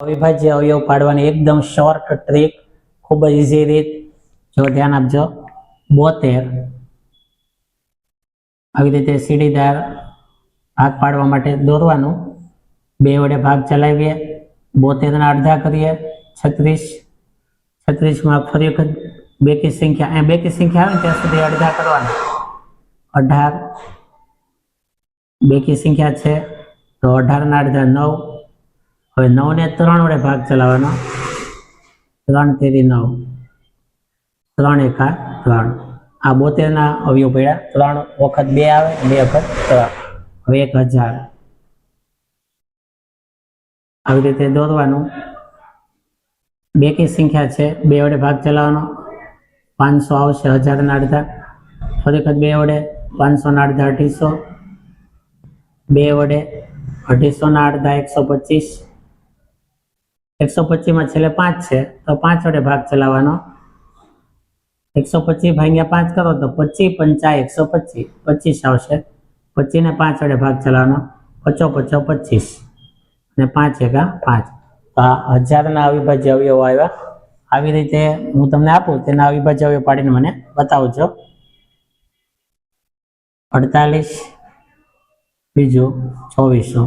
અવિભાજ્ય અવયવ પાડવાની એકદમ શોર્ટ ટ્રીક ખૂબ જ ઇઝી રીત. જો ધ્યાન આપજો. બોતેર. આવી રીતે સીડીદાર ભાગ પાડવા માટે દોરવાનું. બે વડે ભાગ ચલાવીએ. બોતેરના અડધા કરીએ. છત્રીસ. છત્રીસમાં ફરી વખત બેકી સંખ્યા, અહીંયા બેકી સંખ્યા આવે ત્યાં સુધી અડધા કરવાના. અઢાર. બેકી સંખ્યા છે. તો અઢારના અડધા નવ. હવે નવ ને ત્રણ વડે ભાગ ચલાવવાનો. ત્રણ તેરી નવ. ત્રણ એકા ત્રણ. આ બોતેરના અવયવ પડ્યા. ત્રણ વખત બે આવે, બે વખત ત્રણ. હવે એક હજાર. આવી રીતે દોરવાનું. બે કી સંખ્યા છે, બે વડે ભાગ ચલાવવાનો. પાંચસો આવશે હજારના અડધા. ફરી વખત બે વડે પાંચસોના અડધા અઢીસો. બે વડે અઢીસોના અડધા એકસો પચીસ. એકસો પચીસમાં છેલ્લે પાંચ છે, તો પાંચ વડે ભાગ ચલાવવાનો. એકસો પચીસ ભાગ્યા પાંચ કરો તો પચીસ પંચા એકસો પચીસ પચીસ આવશે. પચીસને પાંચ વડે ભાગ ચલાવવાનો. પચો પચો પચીસ. અને પાંચ એકા પાંચ. તો હજારના અવિભાજ્ય અવયવો આવ્યા. આવી રીતે હું તમને આપું, તેના અવિભાજ્ય અવયવ પાડીને મને બતાવજો. અડતાલીસ, બીજું ચોવીસો.